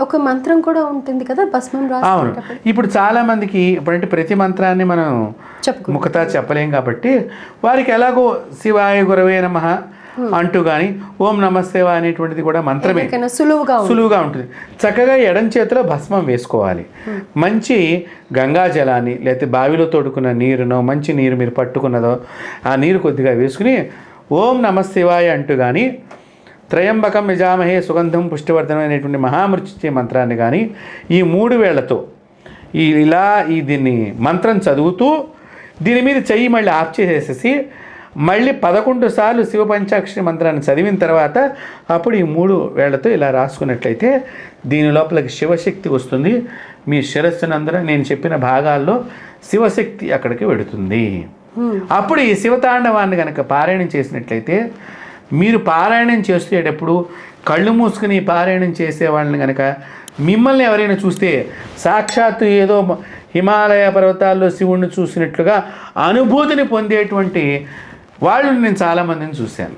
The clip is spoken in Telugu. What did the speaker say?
ఒక మంత్రం కూడా ఉంటుంది కదా భస్మం అవును. ఇప్పుడు చాలా మందికి ఇప్పుడంటే ప్రతి మంత్రాన్ని మనం ముఖతా చెప్పలేం కాబట్టి వారికి ఎలాగో శివాయ గురవే నమ అంటూ కానీ ఓం నమస్తేవ అనేటువంటిది కూడా మంత్రమే. సులువుగా ఉంటుంది. సులువుగా ఉంటుంది. చక్కగా ఎడం చేతిలో భస్మం వేసుకోవాలి. మంచి గంగా జలాన్ని లేకపోతే బావిలో తోడుకున్న నీరునో మంచి నీరు మీరు పట్టుకున్నదో ఆ నీరు కొద్దిగా వేసుకుని ఓం నమశివాయ అంటూ కానీ త్రయంబకం నిజామహే సుగంధం పుష్టివర్ధనం అనేటువంటి మహామృత్యుంజయ మంత్రాన్ని కానీ ఈ మూడు వేళ్ళతో ఈ ఇలా ఈ దీన్ని మంత్రం చదువుతూ దీని మీద చెయ్యి మళ్ళీ ఆఫ్ చేసేసి మళ్ళీ పదకొండు సార్లు శివ పంచాక్షరి మంత్రాన్ని చదివిన తర్వాత అప్పుడు ఈ మూడు వేళ్ళతో ఇలా రాసుకున్నట్లయితే దీని లోపలికి శివశక్తి వస్తుంది. మీ శిరస్సునందరూ నేను చెప్పిన భాగాల్లో శివశక్తి అక్కడికి వెడుతుంది. అప్పుడు ఈ శివతాండవాన్ని కనుక పారాయణం చేసినట్లయితే మీరు పారాయణం చేసేటప్పుడు కళ్ళు మూసుకుని పారాయణం చేసే వాళ్ళని కనుక మిమ్మల్ని ఎవరైనా చూస్తే సాక్షాత్తు ఏదో హిమాలయ పర్వతాల్లో శివుణ్ణి చూసినట్లుగా అనుభూతిని పొందేటువంటి వాళ్ళు నేను చాలామందిని చూశాను.